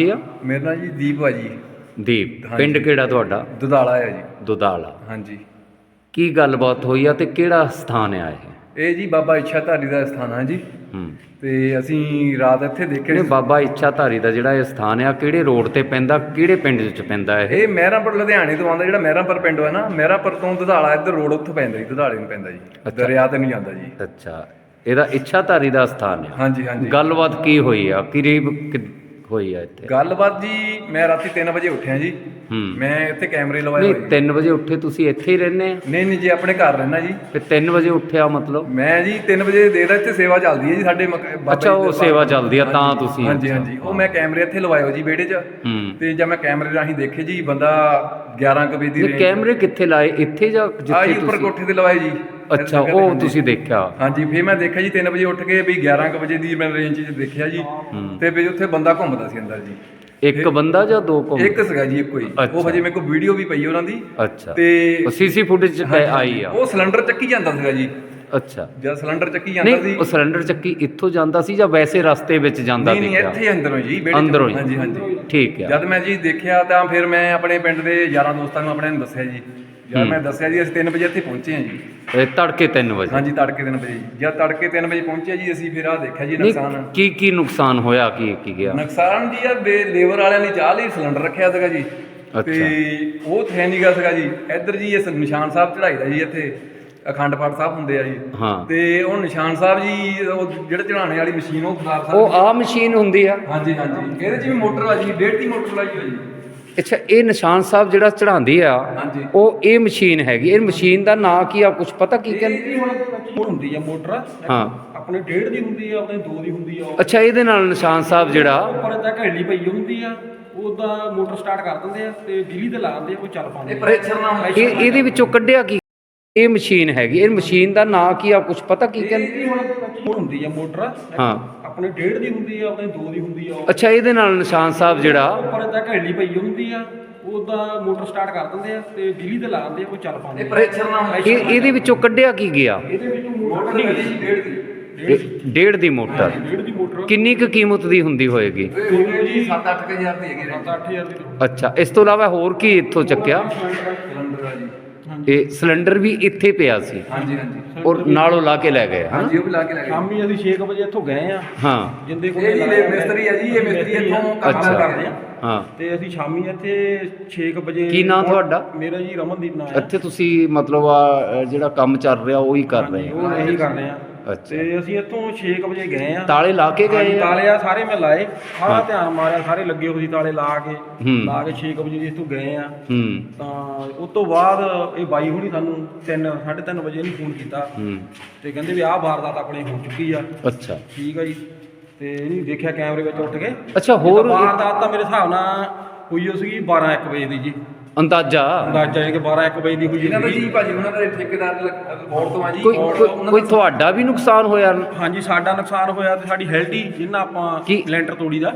ਕੀ ਆ? ਮੇਰਾ ਨਾਂ ਜੀ ਦੀਪ ਆ ਜੀ। ਦੀਪ ਹਾਂਜੀ। ਪਿੰਡ ਕਿਹੜਾ ਤੁਹਾਡਾ? ਦੁਧਾਲਾ ਹੈ ਜੀ। ਦੁਦਾਲਾ। ਹਾਂਜੀ। ਕੀ ਗੱਲਬਾਤ ਹੋਈ ਆ ਤੇ ਕਿਹੜਾ ਸਥਾਨ ਆ ਇਹ? ਇਹ ਜੀ ਬਾਬਾ ਇੱਛਾ ਧਾਰੀ ਦਾ ਸਥਾਨ ਆ ਜੀ। ਹੂੰ। ਤੇ ਅਸੀਂ ਰਾਤ ਇੱਥੇ ਦੇਖੇ ਨੇ ਬਾਬਾ ਇੱਛਾ ਧਾਰੀ ਦਾ ਜਿਹੜਾ ਇਹ ਸਥਾਨ ਆ ਕਿਹੜੇ ਰੋਡ ਤੇ ਪੈਂਦਾ ਕਿਹੜੇ ਪਿੰਡ ਵਿੱਚ ਪੈਂਦਾ ਇਹ? ਇਹ ਮਹਿਰਾਂਪੁਰ ਲੁਧਿਆਣੇ ਤੋਂ ਆਉਂਦਾ ਜਿਹੜਾ ਮਹਿਰਾਂਪੁਰ ਪਿੰਡ ਹੈ ਨਾ ਮਹਿਰਾਂਪੁਰ ਤੋਂ ਦੁਧਾਲਾ ਇੱਧਰ ਰੋਡ ਉੱਥੇ ਪੈਂਦਾ ਜੀ ਦੁਧਾਲੇ ਨੂੰ ਪੈਂਦਾ ਜੀ। ਦਰਿਆ ਤੇ ਨਹੀਂ ਜਾਂਦਾ ਜੀ। ਅੱਛਾ। ਇਹਦਾ ਇੱਛਾ ਧਾਰੀ ਦਾ ਸਥਾਨ ਆ। ਹਾਂਜੀ ਹਾਂਜੀ। ਗੱਲਬਾਤ ਕੀ ਹੋਈ ਆ? ਕਰੀਬ ਕਿ- ਹੋਈ ਆ ਇੱਥੇ। ਗੱਲਬਾਤ ਜੀ ਮੈਂ ਰਾਤੀ 3 ਵਜੇ ਉੱਠਿਆ ਜੀ। ਮੈਂ ਇੱਥੇ ਕੈਮਰੇ ਲਵਾਏ ਨਹੀਂ ਹੋਏ। 3 ਵਜੇ ਉੱਠੇ ਤੁਸੀਂ ਇੱਥੇ ਹੀ ਰਹਿੰਦੇ ਆ? ਨਹੀਂ ਨਹੀਂ ਜੀ ਆਪਣੇ ਘਰ ਰਹਿਣਾ ਜੀ। ਤੇ 3 ਵਜੇ ਉੱਠਿਆ ਮਤਲਬ? ਮੈਂ ਜੀ 3 ਵਜੇ ਦੇ ਦਾ ਇੱਥੇ ਸੇਵਾ ਚੱਲਦੀ ਹੈ ਜੀ ਸਾਡੇ ਮਕ- ਬਾਬਾ ਅੱਛਾ, ਜੀ ਉਹ ਦੇ ਸੇਵਾ ਚੱਲਦੀ ਆ, ਤਾਂ ਤੁਸੀਂ- ਹਾਂਜੀ ਹਾਂਜੀ ਉਹ ਮੈਂ ਕੈਮਰੇ ਇੱਥੇ ਲਵਾਏ ਹੋ ਜੀ ਵਿਹੜੇ 'ਚ। ਹੂੰ। ਤੇ ਜਦ ਮੈਂ ਕੈਮਰੇ ਰਾਹੀਂ ਦੇਖੇ ਜੀ ਬੰਦਾ 11 ਕੁ ਵਜੇ ਦੀ ਇਹ range- ਕੈਮਰੇ ਕਿੱਥੇ ਲਾਏ? ਇੱਥੇ ਜਾਂ ਆ ਜਿੱਥੇ ਜੀ ਉੱਪਰ ਤੁਸੀਂ? ਕੋਠੇ ਤੇ ਲਵਾਏ ਜੀ। ਅੱਛਾ ਉਹ ਹਾਂਜੀ। ਤੁਸੀਂ ਦੇਖਿਆ? ਹਾਂਜੀ ਫਿਰ ਮੈਂ ਦੇਖਿਆ ਜੀ 3 ਵਜੇ ਉੱਠ ਕੇ ਵੀ 11 ਕੁ ਵਜੇ ਦੀ ਮੈਂ ਰੇਂਜ 'ਚ ਦੇਖਿਆ ਜੀ। ਤੇ ਵੀ ਉੱਥੇ ਬੰਦਾ ਘੁੰਮਦਾ ਸੀ ਅੰਦਰ ਜੀ। ਇੱਕ ਬੰਦਾ ਜਾਂ ਦੋ ਘੁੰਮ ਇੱਕ ਸੀਗਾ ਜੀ ਇੱਕੋ ਹੀ। ਅੱਛਾ। ਉਹ ਹਜੇ ਮੇਰੇ ਕੋਲ ਵੀਡੀਓ ਵੀ ਪਈ ਉਹਨਾਂ ਦੀ। ਅੱਛਾ। ਤੇ ਸੀਸੀ ਫੁਟੇਜ ਚ ਪੈ- ਆਈ ਆ। ਉਹ ਸਿਲੰਡਰ ਚੱਕੀ ਜਾਂਦਾ ਸੀਗਾ ਜੀ। ਅੱਛਾ। ਜਦ ਸਿਲੰਡਰ ਚੱਕੀ ਜਾਂਦਾ ਨਹੀਂ ਸੀ। ਉਹ ਸਿਲੰਡਰ ਚੱਕੀ ਇੱਥੋਂ ਜਾਂਦਾ ਸੀ ਜਾਂ ਵੈਸੇ ਰਸਤੇ ਵਿੱਚ ਜਾਂਦਾ ਨਹੀਂ ਨਹੀਂ ਦਿਖਿਆ? ਇੱਥੇ ਅੰਦਰੋਂ ਜੀ ਵਿਹੜੇ 'ਚ। ਅੰਦਰੋਂ ਹੀ। ਹਾਂਜੀ ਹਾਂਜੀ। ਠੀਕ ਆ। ਜਦ ਮੈਂ ਜੀ ਦੇਖਿਆ ਤਾਂ ਫਿਰ ਮੈਂ ਆਪਣੇ ਪਿੰਡ ਦੇ ਯਾਰਾਂ ਦੋਸਤਾਂ ਨੂੰ ਆਪਣੇ ਨੂੰ ਦੱਸਿਆ ਜੀ। ਜਦ ਮੈਂ ਦੱਸਿਆ ਜੀ ਅਸੀਂ 3 ਵਜੇ ਇੱਥੇ ਪਹੁੰਚੇ ਹਾਂ ਜੀ। ਇਹ ਤੜਕੇ 3 ਵਜੇ। ਹਾਂਜੀ ਤੜਕੇ 3 ਵਜੇ ਜੀ। ਜਦ ਤੜਕੇ 3 ਵਜੇ ਪਹੁੰਚੇ ਜੀ ਅਸੀਂ ਫਿਰ ਆ ਦੇਖਿਆ ਜੀ ਨਹੀਂ ਨੁਕਸਾਨ। ਕੀ ਕੀ ਨੁਕਸਾਨ ਹੋਇਆ ਕੀ ਕੀ ਗਿਆ? ਨੁਕਸਾਨ ਜੀ ਆ ਲੇਬਰ ਵਾਲਿਆਂ ਨੇ ਚਾਹ ਲਈ ਸਿਲੰਡਰ ਰੱਖਿਆ ਸੀਗਾ ਜੀ। ਤੇ ਉਹ ਥੈ ਨਹੀਂ ਗਾ ਸੀਗਾ ਜੀ। ਇੱਧਰ ਜੀ ਇਸ ਨਿਸ਼ਾਨ ਸਾਹਿਬ ਚੜਾਈਦਾ ਜੀ ਇੱਥੇ ਅਖੰਡ ਪਾਠ ਸਾਹਿਬ ਹੁੰਦੇ ਆ ਜੀ। ਹਾਂ। ਤੇ ਉਹ ਨਿਸ਼ਾਨ ਸਾਹਿਬ ਜੀ ਉਹ ਜਿਹੜੇ ਚੜਾਉਣੇ ਵਾਲੀ ਮਸ਼ੀਨ ਉਹ ਖਰਾਬ ਸਾਹਿਬ ਉਹ ਆ ਮਸ਼ੀਨ ਹੁੰਦੀ ਆ। ਹਾਂਜੀ ਹਾਂਜੀ। ਇਹਦੇ ਚ ਵੀ ਮੋਟਰ ਆ ਜੀ ਡੇਢ ਦੀ ਮੋਟਰ ਲਾਈ ਹੋਈ ਜੀ। ਅੱਛਾ ਇਹ ਨਿਸ਼ਾਨ ਸਾਹਿਬ ਜਿਹੜਾ ਚੜਾਉਂਦੀ ਆ ਉਹ ਇਹ ਮਸ਼ੀਨ ਹੈਗੀ। ਇਹ ਮਸ਼ੀਨ ਦਾ ਨਾਂ ਕੀ ਆ ਕੁਝ ਪਤਾ ਕੀ ਕਹਿੰਦੇ ਹੁਣ ਹੁੰਦੀ ਆ ਮੋਟਰ। ਹਾਂ। ਆਪਣੇ ਡੇਢ ਦੀ ਹੁੰਦੀ ਆ ਆਪਣੇ ਦੋ ਦੀ ਹੁੰਦੀ ਆ। ਅੱਛਾ ਇਹਦੇ ਨਾਲ ਨਿਸ਼ਾਨ ਸਾਹਿਬ ਜਿਹੜਾ ਉੱਪਰ ਏਦਾਂ ਘੈਲੀ ਪਈ ਹੁੰਦੀ ਆ ਉਹਦਾ ਮੋਟਰ ਸਟਾਰਟ ਕਰ ਦਿੰਦੇ ਆ ਤੇ ਬਿਜਲੀ ਤੇ ਲਾ ਦਿੰਦੇ ਆ ਉਹ ਚੱਲ ਪਾਉਂਦੇ ਇਹ ਪ੍ਰੈਸ਼ਰ ਨਾਲ ਇਹ ਇਹਦੇ ਵਿੱਚੋਂ ਕੱਢਿਆ ਕੀ ਇਹ ਮਸ਼ੀਨ ਹੈਗੀ ਇਹ ਮਸ਼ੀਨ ਦਾ ਨਾਂ ਕੀ ਆ ਕੁਝ ਪਤਾ ਕੀ ਕਹਿੰਦੇ ਇਹਦੀ ਹੁਣ ਹੁੰਦੀ ਆ ਮੋਟਰ। ਹਾਂ। ਆਪਣੇ ਡੇਢ ਦੀ ਹੁੰਦੀ ਆ ਆਪਣੇ ਦੋ ਦੀ ਹੁੰਦੀ ਆ। ਅੱਛਾ ਇਹਦੇ ਨਾਲ ਨਿਸ਼ਾਨ ਸਾਹਿਬ ਜਿਹੜਾ ਉੱਪਰ ਏਦਾਂ ਘੈਲੀ ਪਈ ਹੁੰਦੀ ਆ ਉਹਦਾ ਮੋਟਰ ਸਟਾਰਟ ਕਰ ਦਿੰਦੇ ਆ ਤੇ ਬਿਜਲੀ ਤੇ ਲਾ ਦਿੰਦੇ ਆ ਉਹ ਚੱਲ ਪਾਉਂਦੇ ਆ। ਪ੍ਰੈਸ਼ਰ ਨਾਲ ਇਹ ਇਹਦੇ ਵਿੱਚੋਂ ਕੱਢਿਆ ਕੀ ਗਿਆ? ਇਹਦੇ ਵਿੱਚੋਂ ਮੋਟਰ ਨਹੀਂ ਜੀ ਡੇਢ ਦੀ। ਇਹ ਡੇਢ ਦੀ ਮੋਟਰ। ਡੇਢ ਦੀ ਮੋਟਰ। ਕਿੰਨੀ ਕੁ ਕੀਮਤ ਦੀ ਹੁੰਦੀ ਹੋਏਗੀ? ਇਹ ਗਈ ਜੀ 7-8 ਹਜ਼ਾਰ ਦੀ ਹੈਗੀ ਰੇਂਜ 7-8000 ਦੀ। ਅੱਛਾ ਇਸ ਤੋਂ ਇਲਾਵਾ ਹੋਰ ਕੀ ਇੱਥੋਂ ਚੱਕਿਆ? ਸਿਲੰਡਰ ਆ ਜੀ। ਇਹ ਸਿਲੰਡਰ ਵੀ ਇੱਥੇ ਪਿਆ ਸੀ। ਹਾਂਜੀ ਹਾਂਜੀ। ਔਰ ਨਾਲੋਂ ਲਾ ਕੇ ਲੈ ਗਏ ਹਾਂ ਹਾਂਜੀ ਉਹ ਵੀ ਲਾ ਕੇ ਲੈ ਗਏ। ਸ਼ਾਮੀ ਅਸੀਂ 6 ਵਜੇ ਇੱਥੋਂ ਗਏ ਆ ਹਾਂ। ਜਿੰਦੇ ਕੋਲ ਇਹ ਜੀ ਲੇ- ਮਿਸਤਰੀ ਆ ਜੀ ਇਹ ਮਿਸਤਰੀ ਇੱਥੋਂ ਕੰਮ। ਕਰਦੇ ਆ। ਹਾਂ। ਤੇ ਅਸੀਂ ਸ਼ਾਮੀ ਇੱਥੇ 6 ਵਜੇ ਕੀ ਨਾਂ ਤੁਹਾਡਾ? ਮੇਰਾ ਜੀ ਰਮਨਦੀਪ ਨਾਮ ਹੈ ਇੱਥੇ ਤੁਸੀਂ ਮਤਲਬ ਆ ਜਿਹੜਾ ਕੰਮ ਚੱਲ ਰਿਹਾ ਉਹੀ ਕਰ ਰਹੇ ਉਹ ਇਹੀ ਕਰਦੇ ਆ ਆ। ਅੱਛਾ। ਤੇ ਅਸੀਂ ਇੱਥੋਂ 6 ਵਜੇ ਗਏ ਆ। ਤਾਲੇ ਲਾ ਕੇ ਗਏ ਆ? ਤਾਲੇ ਆ ਸਾਰੇ ਮੈਂ ਲਾਏ। ਸਾਰਾ ਧਿਆਨ ਮਾਰਿਆ ਸਾਰੇ ਲੱਗੇ ਹੋਏ ਸੀ ਤਾਲੇ ਲਾ ਕੇ। ਲਾ ਕੇ 6 ਵਜੇ ਜੀ ਇੱਥੋਂ ਗਏ ਆ। ਤਾਂ ਉਸ ਤੋਂ ਬਾਅਦ ਇਹ ਬਾਈ ਹੁਣੀ ਸਾਨੂੰ 3 3:30 ਵਜੇ ਇਹਨੂੰ ਫੋਨ ਕੀਤਾ। ਤੇ ਕਹਿੰਦੇ ਵੀ ਆਹ ਵਾਰਦਾਤ ਆਪਣੇ ਹੋ ਚੁੱਕੀ ਆ। ਅੱਛਾ। ਠੀਕ ਆ ਜੀ। ਤੇ ਇਹਨੂੰ ਦੇਖਿਆ ਕੈਮਰੇ ਵਿੱਚ ਉੱਠ ਕੇ। ਅੱਛਾ ਹੋਰ ਵਾਰਦਾਤ ਤਾਂ ਮੇਰੇ ਹਿਸਾਬ ਨਾਲ ਹੋਈ ਹੋ ਸੀਗੀ 12 1 ਵਜੇ ਦੀ ਜੀ। ਅੰਦਾਜ਼ਾ। ਅੰਦਾਜ਼ਾ ਹੈ ਕਿ 12 1 ਵਜੇ ਦੀ ਹੋਈ ਇਹਨਾਂ ਦਾ ਜੀ ਭਾਜੀ ਉਹਨਾਂ ਦਾ ਠੇਕੇਦਾਰ ਰਿਪੋਰਟ ਤੋਂ ਆ ਜੀ। ਕੋਈ ਕੋਈ- ਤੁਹਾਡਾ ਵੀ ਨੁਕਸਾਨ ਹੋਇਆ? ਹਾਂਜੀ ਸਾਡਾ ਨੁਕਸਾਨ ਹੋਇਆ ਤੇ ਸਾਡੀ ਹੈਲਟੀ ਜਿਹਨਾਂ ਆਪਾਂ ਕੀ? ਲੈਂਟਰ ਤੋੜੀ ਦਾ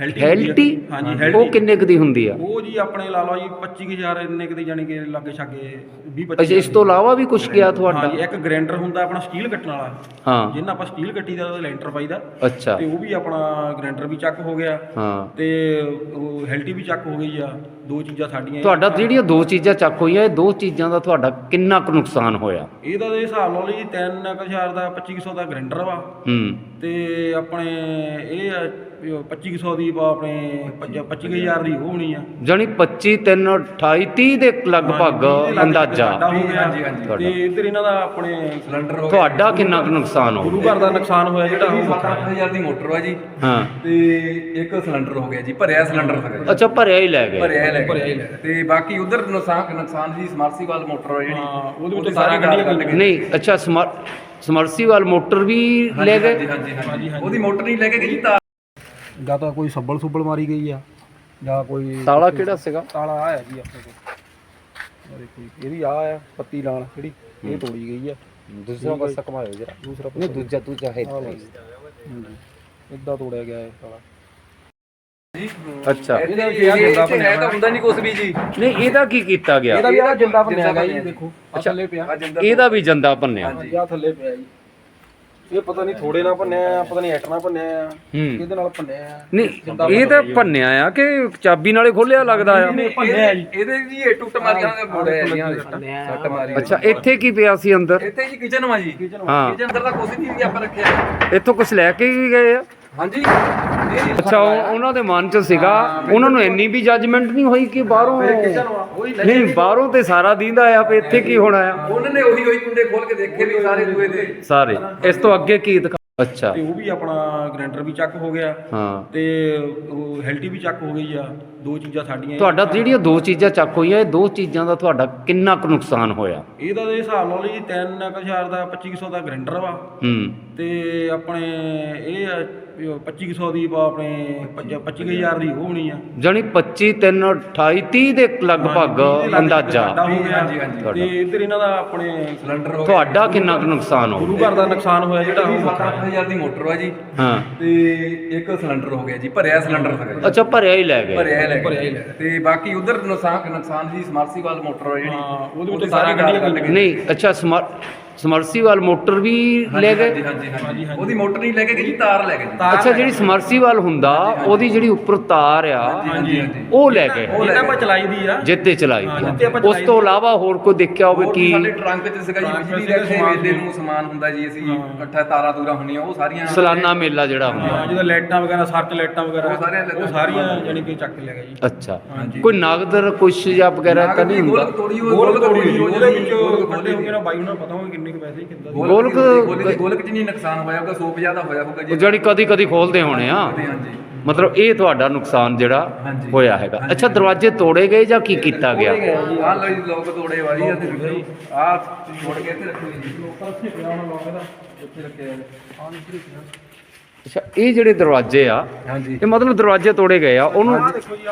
ਹੈਲਟੀ ਹਾਂਜੀ ਉਹ ਕਿੰਨੇ ਕੁ ਦੀ ਹੁੰਦੀ ਆ? ਉਹ ਜੀ ਆਪਣੇ ਲਾ ਲਓ ਜੀ 25000 ਇੰਨੇ ਕਿਤੇ ਜਾਣੀ ਕਿ ਲਾਗੇ ਛਾਗੇ 20 ਅੱਛਾ ਇਸ ਤੋਂ ਇਲਾਵਾ ਵੀ ਕੁਝ ਗਿਆ ਤੁਹਾਡਾ? ਹਾਂਜੀ ਇੱਕ ਗ੍ਰਾਈਂਡਰ ਹੁੰਦਾ ਆਪਣਾ ਸਟੀਲ ਕੱਟਣ ਵਾਲਾ। ਹਾਂ। ਜਿਹਨਾਂ ਆਪਾਂ ਸਟੀਲ ਕੱਟੀ ਦਾ ਉਹਦਾ ਲੈਂਟਰ ਪਾਈਦਾ ਅੱਛਾ। ਤੇ ਉਹ ਵੀ ਆਪਣਾ ਗ੍ਰਾਈਂਡਰ ਵੀ ਚੱਕ ਹੋ ਗਿਆ। ਹਾਂ। ਤੇ ਉਹ ਹੈਲਟੀ ਵੀ ਚੱਕ ਹੋ ਗਈ ਆ। ਦੋ ਚੀਜ਼ਾਂ ਸਾਡੀਆਂ ਤੁਹਾਡਾ ਜਿਹੜੀਆਂ ਦੋ ਚੀਜ਼ਾਂ ਚੱਕ ਹੋਈਆਂ ਇਹ ਦੋ ਚੀਜ਼ਾਂ ਦਾ ਤੁਹਾਡਾ ਕਿੰਨਾ ਕੁ ਨੁਕਸਾਨ ਹੋਇਆ? ਇਹਦਾ ਦੇ ਹਿਸਾਬ ਨਾਲ ਜੀ 3000 ਦਾ 2500 ਦਾ ਗ੍ਰਾਈਂਡਰ ਵਾ। ਹੂੰ। ਤੇ ਆਪਣੇ ਇਹ ਆ, ਵੀ ਉਹ 2500 ਦੀ ਵਾ ਆਪਣੇ 25000 ਦੀ ਉਹ ਹੋਣੀ ਆ। ਜਾਨੀ 25 3 28 30 ਦੇ ਲਗਭਗ ਅੰਦਾਜ਼ਾ। ਗਿਆ। ਤੇ ਇੱਧਰ ਇਹਨਾਂ ਦਾ ਆਪਣੇ ਸਿਲੰਡਰ ਹੋ ਤੁਹਾਡਾ ਕਿੰਨਾ ਕੁ ਨੁਕਸਾਨ ਹੋ ਗੁਰੂ ਘਰ ਦਾ ਨੁਕਸਾਨ ਹੋਇਆ ਜਿਹੜਾ ਉਹ ਵੱਖਰਾ। 7-8000 ਦੀ ਮੋਟਰ ਵਾ ਜੀ। ਹਾਂ। ਤੇ ਇੱਕ ਸਿਲੰਡਰ ਹੋ ਗਿਆ ਜੀ ਭਰਿਆ ਸਿਲੰਡਰ ਸੀਗਾ ਅੱਛਾ ਭਰਿਆ ਹੀ ਲੈ ਗਏ। ਭਰਿਆ ਹੀ ਲੈ ਗਏ ਤੇ ਬਾਕੀ ਉਧਰ ਨੁਕਸਾਨ ਨੁਕਸਾਨ ਜੀ ਸਮਰਸੀਬਲ ਮੋਟਰ ਆ ਜਿਹੜੀ ਹਾਂ, ਉਹਦੇ ਵਿੱਚ ਸਾਰੀਆਂ ਗੱਡੀਆਂ ਕੱਢ ਕੇ। ਨਹੀਂ ਅੱਛਾ ਸਮਰ ਸਮਰਸੀਬਲ ਮੋਟਰ ਵੀ ਲੈ ਗਏ? ਹਾਂਜੀ ਹਾਂਜੀ ਹਾਂਜੀ। ਉਹਦੀ ਮੋਟਰ ਨਹੀਂ ਲੈ ਕੇ ਗਈ ਤਾਰ ਜਾਂ ਤਾਂ ਕੋਈ ਸੱਬਲ ਸੁੱਬਲ ਮਾਰੀ ਗਈ ਆ ਜਾਂ ਕੋਈ ਤਾਲਾ ਕਿਹੜਾ ਸੀਗਾ? ਤਾਲਾ ਆਇਆ ਜੀ ਆਪਣੇ ਕੋਲ। ਉਹਦੇ ਕੋਈ ਇਹਦੀ ਆ ਆ ਪੱਤੀ ਲਾਲ ਜਿਹੜੀ ਇਹ ਤੋੜੀ ਗਈ ਆ। ਦੂਸਰਾ ਪਾਸਾ ਘਮਾਇਓ ਜਰਾ। ਦੂਸਰਾ ਨਹੀਂ ਦੂਜਾ ਦੂਜਾ ਹੈ ਇਦਾਂ ਤੋੜਿਆ ਗਿਆ ਇਹ ਤਾਲਾ। ਅੱਛਾ। ਇਹਦਾ ਜਿੰਦਾ ਬਣਿਆ ਤਾਂ ਹੁੰਦਾ ਨਹੀਂ ਕੁਝ ਵੀ ਜੀ। ਨਹੀਂ ਇਹਦਾ ਕੀ ਕੀਤਾ ਗਿਆ? ਇਹਦਾ ਵੀ ਆ ਜਿੰਦਾ ਬਣਿਆ ਗਿਆ ਜੀ। ਦੇਖੋ ਥੱਲੇ ਪਿਆ। ਇਹਦਾ ਵੀ ਜੰਦਾ ਭੰਨਿਆ ਹਾਂਜੀ ਆ ਥੱਲੇ ਪਿਆ ਜੀ। ਇਹ ਪਤਾ ਨਹੀਂ ਥੋੜੇ ਨਾਲ ਭੰਨਿਆ ਆ ਪਤਾ ਨਹੀਂ ਐਟ ਨਾਲ ਭੰਨਿਆ ਆ ਹੂੰ। ਕਿਹਦੇ ਨਾਲ ਭੰਨਿਆ ਆ ਨਹੀਂ ਇਹ ਤਾਂ ਭੰਨਿਆ ਆ ਕਿ ਚਾਬੀ ਨਾਲੇ ਖੋਲਿਆ ਲੱਗਦਾ ਆ? ਭੰਨਿਆ ਜੀ। ਇਹਦੇ ਜੀ ਇਹ ਟੁੱਟ ਮਾਰੀਆਂ ਦੇ ਮੋੜੇ ਆ ਸੱਟ ਮਾਰੀ ਅੱਛਾ ਇੱਥੇ ਕੀ ਪਿਆ ਸੀ ਅੰਦਰ? ਇੱਥੇ ਜੀ ਕਿਚਨ ਵਾ ਜੀ। ਕਿਚਨ ਅੰਦਰ ਦਾ ਕੁਝ ਨਹੀਂ ਵੀ ਆਪਾਂ ਰੱਖਿਆ। ਇੱਥੋਂ ਕੁਝ ਲੈ ਕੇ ਵੀ ਗਏ ਆ? ਹਾਂਜੀ। ਅੱਛਾ ਉਹ- ਉਹਨਾਂ ਦੇ ਮਨ 'ਚ ਸੀਗਾ ਉਹਨਾਂ ਨੂੰ ਇੰਨੀ ਵੀ ਜੱਜਮੈਂਟ ਨਹੀਂ ਹੋਈ ਕਿ ਬਾਹਰੋਂ ਨਹੀਂ ਬਾਹਰੋਂ ਤੇ ਸਾਰਾ ਦੀਂਦਾ ਆ ਵੀ ਇੱਥੇ ਕੀ ਹੋਣਾ ਆ? ਉਹਨਾਂ ਨੇ ਉਹੀ ਉਹੀ ਕੁੰਡੇ ਖੋਲ ਕੇ ਦੇਖੇ ਵੀ ਸਾਰੇ ਦੂਏ ਦੇ। ਸਾਰੇ ਇਸ ਤੋਂ ਅੱਗੇ ਕੀ ਦਿਖਾ ਅੱਛਾ। ਤੇ ਉਹ ਵੀ ਆਪਣਾ ਗ੍ਰੈਂਡਰ ਵੀ ਚੱਕ ਹੋ ਗਿਆ ਹਾਂ। ਤੇ ਉਹ ਹੈਲਟੀ ਵੀ ਚੱਕ ਹੋ ਗਈ ਆ। ਦੋ ਚੀਜ਼ਾਂ ਸਾਡੀਆਂ ਤੁਹਾਡਾ ਜਿਹੜੀਆਂ ਦੋ ਚੀਜ਼ਾਂ ਚੱਕ ਹੋਈਆਂ ਇਹ ਦੋ ਚੀਜ਼ਾਂ ਦਾ ਤੁਹਾਡਾ ਕਿੰਨਾ ਕੁ ਨੁਕਸਾਨ ਹੋਇਆ? ਇਹਦਾ ਦੇ ਹਿਸਾਬ ਨਾਲ ਜੀ 3000 ਦਾ 2500 ਦਾ ਗ੍ਰੈਂਡਰ ਵਾ। ਹੂੰ। ਤੇ ਆਪਣੇ ਇਹ ਆ ਵੀ ਉਹ 2500 ਦੀ ਆਪਣੇ 25000 ਦੀ ਹੋਣੀ ਆ। ਜਾਣੀ 25 3 28 30 ਦੇ ਲਗਭਗ ਅੰਦਾਜ਼ਾ। ਸਾਡਾ ਹੋ ਗਿਆ। ਹਾਂਜੀ, ਹਾਂਜੀ। ਤੇ ਇੱਧਰ ਇਹਨਾਂ ਦਾ ਆਪਣੇ ਸਿਲੰਡਰ ਹੋ ਤੁਹਾਡਾ ਕਿੰਨਾ ਕੁ ਨੁਕਸਾਨ ਹੋ ਗੁਰੂ ਘਰ ਦਾ ਨੁਕਸਾਨ ਹੋਇਆ ਜਿਹੜਾ ਉਹ ਵੱਖਰਾ। 7000 ਦੀ ਮੋਟਰ ਵਾ ਜੀ। ਹਾਂ। ਤੇ ਇੱਕ ਸਿਲੰਡਰ ਹੋ ਗਿਆ ਜੀ ਭਰਿਆ ਸਿਲੰਡਰ ਸੀਗਾ ਅੱਛਾ ਭਰਿਆ ਹੀ ਲੈ ਗਏ। ਭਰਿਆ ਹੀ ਲੈ ਲੈ ਗਏ। ਤੇ ਬਾਕੀ ਉਧਰ ਨੁਕਸਾਨ ਨੁਕਸਾਨ ਜੀ ਸਮਰਸੀਬਲ ਮੋਟਰ ਜਿਹੜੀ ਹਾਂ, ਉਹਦੇ ਵਿੱਚੋਂ ਸਾਰੀ ਕੇ ਨਹੀਂ ਅੱਛਾ ਸਮਰ ਸਮਰਸੀਵਾਲ ਮੋਟਰ ਵੀ ਲੈ ਗਏ। ਉਹਦੀ ਮੋਟਰ ਨਹੀਂ ਲੈ ਕੇ ਗਈ ਜੀ ਤਾਰ ਲੈ ਜੀ ਅੱਛਾ ਜਿਹੜੀ ਸਮਰਸੀਵਾਲ ਹੁੰਦਾ ਉਹਦੀ ਜਿਹੜੀ ਉੱਪਰ ਤਾਰ ਆ ਉਹ ਲੈ ਗਏ। ਉਹ ਆਪਾਂ ਚਲਾਈ ਦੀ ਆ। ਜਿੱਤੇ ਚਲਾਈ ਦੀ। ਉਸ ਤੋਂ ਇਲਾਵਾ ਹੋਰ ਕੋਈ ਦੇਖਿਆ ਹੋਵੇ ਕੀ ਸਾਡੇ ਟਰੰਕ 'ਚ ਸੀਗਾ ਜੀ ਬਿਜਲੀ ਰੱਖੇ ਸਮਾਨ ਵੇਲੇ ਨੂੰ ਸਮਾਨ ਹੁੰਦਾ ਜੀ ਅਸੀਂ ਇਕੱਠਾ ਤਾਰਾਂ ਤੂਰਾਂ ਹੁੰਦੀਆਂ ਉਹ ਸਾਰੀਆਂ ਸਾਲਾਨਾ ਮੇਲਾ ਜਿਹੜਾ ਹੁੰਦਾ। ਜਿਹਦਾ ਲਾਈਟਾਂ ਵਗੈਰਾ ਸਰਚ ਲਾਈਟਾਂ ਵਗੈਰਾ ਉਹ ਸਾਰੀਆਂ ਉਹ ਸਾਰੀਆਂ ਜਾਨੀ ਕਿ ਚੱਕ ਕੇ ਲੈ ਗਏ ਜੀ। ਅੱਛਾ। ਕੋਈ ਨਗਦ ਕੁਛ ਜਾਂ ਵਗੈਰਾ ਤਾਂ ਨਹੀਂ ਹੁੰਦਾ? ਗੋਲਕ ਤੋੜੀ ਹੋਈ ਗੋਲਕ ਤੋੜੀ ਹੋਈ ਉਹਦੇ ਵਿੱਚ ਕੱਢੇ ਹੋਗੇ ਨਾ ਬਾਈ ਨੂੰ ਪਤਾ ਹੋਵੇ ਕੁ ਕਿੰਦਾ ਗੋਲਕ- ਗੋਲਕ ਗੋਲਕ 'ਚ ਨਹੀਂ ਨੁਕਸਾਨ ਹੋਇਆ ਹੋਊਗਾ 100 ਦਾ ਹੋਇਆ ਜੀ। ਜਿਹੜੀ ਕਦੀ ਕਦੀ ਖੋਲਦੇ ਹੋਣੇ ਆ। ਹਾਂਜੀ ਹਾਂਜੀ। ਮਤਲਬ ਇਹ ਤੁਹਾਡਾ ਨੁਕਸਾਨ ਜਿਹੜਾ ਹਾਂਜੀ। ਹੋਇਆ ਹੈਗਾ। ਅੱਛਾ ਦਰਵਾਜ਼ੇ ਤੋੜੇ ਗਏ ਜਾਂ ਕੀ ਕੀਤਾ ਗਿਆ? ਆਹ ਲੋ ਜੀ ਲੋਕ ਤੋੜੇ ਵਾਲੀ ਆ ਤੇ ਆਹ ਤੋੜ ਕੇ ਇੱਥੇ ਰੱਖੋ ਜੀ। ਇੱਥੇ ਰੱਖਿਆ ਅੱਛਾ ਇਹ ਜਿਹੜੇ ਦਰਵਾਜ਼ੇ ਆ ਹਾਂਜੀ। ਇਹ ਮਤਲਬ ਦਰਵਾਜ਼ੇ ਤੋੜੇ ਗਏ ਆ ਉਹਨੂੰ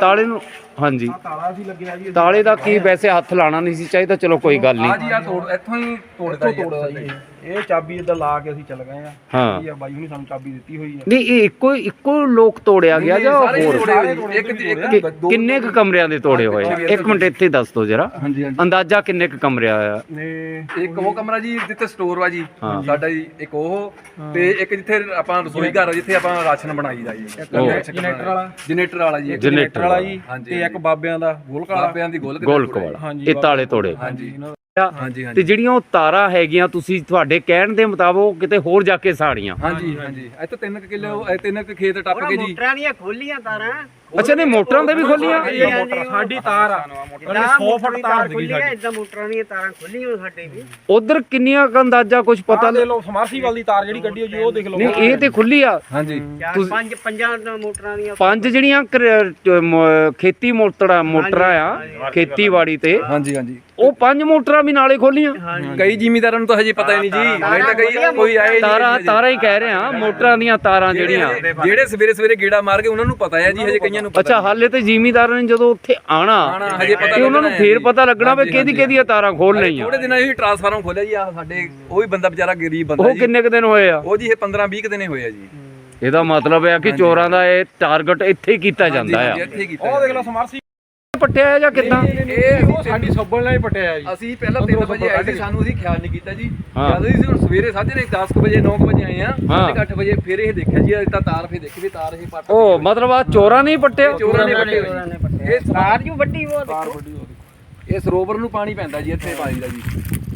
ਤਾਲੇ ਨੂੰ ਹਾਂਜੀ। ਤਾਲਾ ਸੀ ਲੱਗਿਆ ਜੀ। ਤਾਲੇ ਦਾ ਕੀ ਵੈਸੇ ਹੱਥ ਲਾਣਾ ਨਹੀਂ ਸੀ ਚਾਹੀਦਾ ਚਲੋ ਕੋਈ ਗੱਲ ਆ ਨਹੀਂ। ਜੀ ਆ ਤੋੜ ਇੱਥੋਂ ਹੀ ਤੋੜਦਾ ਇੱਥੋਂ ਤੋੜਦਾ ਜੀ ਇਹ। ਇਹ ਚਾਬੀ ਇਦਾਂ ਲਾ ਕੇ ਅਸੀਂ ਚੱਲ ਗਏ ਆ। ਹਾਂ। ਇਹ ਆ ਬਾਈ ਹੁਣੀ ਸਾਨੂੰ ਚਾਬੀ ਦਿੱਤੀ ਹੋਈ ਆ। ਨਹੀਂ ਇਹ ਇੱਕੋ ਇੱਕੋ ਲੋਕ ਤੋੜਿਆ ਗਿਆ ਜਾਂ ਸਾਰੇ ਹੋਰ? ਤੋੜੇ ਹੋਏ ਜੀ। ਇੱਕ ਕਿ- ਇੱਕ ਦੋ ਕਿੰਨੇ ਕੁ ਕਮਰਿਆਂ ਦੇ ਤੋੜੇ ਹੋਏ ਆ? ਇੱਕ ਮਿੰਟ ਇੱਥੇ ਦੱਸ ਦਿਓ ਜਰਾ। ਹਾਂਜੀ ਹਾਂਜੀ। ਅੰਦਾਜ਼ਾ ਕਿੰਨੇ ਕੁ ਕਮਰਿਆਂ ਆ? ਨੇ ਇੱਕ ਉਹ ਕਮਰਾ ਜੀ ਜਿੱਥੇ ਸਟੋਰ ਵਾ ਜੀ। ਹਾਂ। ਸਾਡਾ ਜੀ ਇੱਕ ਉਹ। ਤੇ ਇੱਕ ਜਿੱਥੇ ਆਪਾਂ ਰਸੋਈ ਘਰ ਆ ਜਿੱਥੇ ਆਪਾਂ ਰਾਸ਼ਨ ਬਣਾਈਦਾ ਜੀ। ਜਨਰੇਟਰ ਵਾਲਾ। ਜਨਰੇਟਰ ਵਾਲਾ। ਜੀ ਇੱਕ ਜਨਰੇਟਰ ਵਾਲਾ ਜੀ। ਹਾਂਜੀ। ਤੇ ਇੱਕ ਬਾਬਿਆਂ ਦਾ ਗੋਲਕ ਵਾਲਾ। ਬਾਬਿਆਂ ਦੀ ਗੋਲਕ ਗੋਲਕ ਵਾਲਾ। ਹਾਂਜੀ, ਇਹ ਤਾਲੇ ਤੋੜੇ। ਹਾਂਜੀ। ਹਾਂਜੀ। ਤੇ ਹਾਂਜੀ ਜਿਹੜੀਆਂ ਉਹ ਤਾਰਾਂ ਹੈਗੀਆਂ ਤੁਸੀਂ ਤੁਹਾਡੇ ਕਹਿਣ ਦੇ ਮੁਤਾਬਕ ਉਹ ਕਿਤੇ ਹੋਰ ਜਾ ਕੇ ਸਾੜੀਆਂ। ਹਾਂਜੀ ਹਾਂਜੀ। ਇੱਥੇ 3 ਕਿੱਲੇ ਇਹ ਤਿੰਨ ਕੁ ਖੇਤ ਟੱਪ ਕੇ ਜੀ। ਮੋਟਰਾਂ ਦੀਆਂ ਖੋਲੀਆਂ ਤਾਰਾਂ। ਅੱਛਾ ਨਹੀਂ ਮੋਟਰਾਂ ਦੇ ਵੀ ਖੋਲੀਆਂ? ਮੋਟਰ ਸਾਡੀ ਤਾਰ ਆ। ਉਹਨੇ 100 ਫੁੱਟ ਤਾਰ ਖੋਲੀਆਂ ਸਾਡੀ। ਇਦਾਂ ਮੋਟਰਾਂ ਦੀਆਂ ਤਾਰਾਂ ਖੋਲੀਆਂ ਸਾਡੇ ਵੀ। ਉਧਰ ਕਿੰਨੀਆਂ ਕੁ ਅੰਦਾਜ਼ਾ ਕੁਝ ਪਤਾ ਦੇ ਲਓ ਸਮਰਸੀਬਲ ਦੀ ਤਾਰ ਜਿਹੜੀ ਕੱਢੀ ਹੋ ਜੀ ਉਹ ਦੇਖ ਲਓ। ਨਹੀਂ ਇਹ ਤੇ ਖੁੱਲੀ ਆ। ਹਾਂਜੀ। ਪੰਜ ਪੰਜਾਂ ਦਾ ਮੋਟਰਾਂ ਦੀਆਂ। ਪੰਜ ਜਿਹੜੀਆਂ ਖੇਤੀ ਮੋਟਰਾਂ ਮੋਟਰਾਂ ਆ ਖੇਤੀਬਾੜੀ ਤੇ। ਹਾਂਜੀ ਹਾਂਜੀ। ਉਹ ਪੰਜ ਮੋਟਰਾਂ ਵੀ ਨਾਲੇ ਖੋਲੀਆਂ। ਕਈ ਜ਼ਿਮੀਦਾਰਾਂ ਨੂੰ ਤਾਂ ਹਜੇ ਪਤਾ ਹੀ ਨਹੀਂ ਜੀ। ਮੈਂ ਤਾਂ ਕਈ ਕੋਈ ਆਏ ਤਾਰਾਂ ਤਾਰਾਂ ਹੀ ਕਹਿ ਰਹੇ ਆ ਮੋਟਰਾਂ ਦੀਆਂ ਤਾਰਾਂ ਜਿਹੜੀਆਂ। ਜਿਹੜੇ ਸਵੇਰੇ ਸਵੇਰੇ ਗੇੜਾ ਮਾਰ ਕੇ ਉਹਨਾਂ ਨੂੰ ਪਤਾ ਹੈ ਜੀ ਹਜੇ ਕਈਆਂ ਨੂੰ ਪਤਾ ਅੱਛਾ ਹਾਲੇ ਤੇ ਜ਼ਿਮੀਦਾਰਾਂ ਨੇ ਜਦੋਂ ਉੱਥੇ ਆਣਾ ਆਉਣਾ, ਹਜੇ ਪਤਾ ਤੇ ਉਹਨਾਂ ਨੂੰ ਲੱਗਣਾ ਫੇਰ ਹੈ ਪਤਾ ਲੱਗਣਾ ਵੀ ਹਾਂਜੀ, ਕਿਹਦੀ ਹਾਂਜੀ। ਕਿਹਦੀਆਂ ਤਾਰਾਂ ਖੋਲ ਲਈਆਂ। ਥੋੜੇ ਦਿਨਾਂ ਹੀ ਟਰਾਂਸਫਾਰਮ ਖੋਲਿਆ ਜੀ ਆ ਸਾਡੇ ਉਹ ਵੀ ਬੰਦਾ ਵਿਚਾਰਾ ਗਰੀਬ ਬੰਦਾ ਉਹ ਜੀ। ਕਿੰਨੇ ਕੁ ਦਿਨ ਹੋਏ ਆ? ਉਹ ਜੀ ਇਹ 15 20 ਦਿਨੇ ਹੋਏ ਆ ਜੀ। ਇਹਦਾ ਮਤਲਬ ਹੈ ਕਿ ਚੋਰਾਂ ਦਾ ਇਹ ਟਾਰਗੇਟ ਇੱਥੇ ਹੀ ਕੀਤਾ ਜਾਂਦਾ ਆ। ਹਾਂਜੀ, ਇੱਥੇ ਕੀਤਾ ਉਹ ਦੇਖ ਲਓ ਸਮਰਸੀ ਪੱਟਿਆ ਹੈ ਜਾਂ ਕਿੱਦਾਂ? ਇਹ ਉਹ ਸਾਡੀ ਸੱਬਲ ਨਾਲ ਹੀ ਪਟਿਆ ਜੀ। ਅਸੀਂ ਪਹਿਲਾਂ 3 ਵਜੇ ਆਏ ਸੀ ਸਾਨੂੰ ਅਸੀਂ ਖਿਆਲ ਨਹੀਂ ਕੀਤਾ ਜੀ। ਹਾਂ। ਜਦ ਅਸੀਂ ਹੁਣ ਸਵੇਰੇ ਸਾਢੇ ਨੇ 10 ਵਜੇ 9 ਵਜੇ ਆਏ ਆ ਹਾਂ। 8 ਵਜੇ ਫਿਰ ਇਹ ਦੇਖਿਆ ਜੀ ਇਹ ਤਾਂ ਤਾਰ ਫੇ ਦੇਖੀ ਵੀ ਤਾਰ ਇਹ ਪੱਟ ਉਹ ਮਤਲਬ ਆ ਚੋਰਾਂ ਨੇ ਹੀ ਪੱਟਿਆ? ਚੋਰਾਂ ਨੇ ਪੱਟੇ ਹੋਏ ਜੀ। ਇਹ ਤਾਰ ਜੂ ਵੱਡੀ ਉਹ ਦੇਖੋ। ਇਹ ਸਰੋਵਰ ਨੂੰ ਪਾਣੀ ਪੈਂਦਾ ਜੀ ਇੱਥੇ ਪਾਣੀ ਦਾ ਜੀ।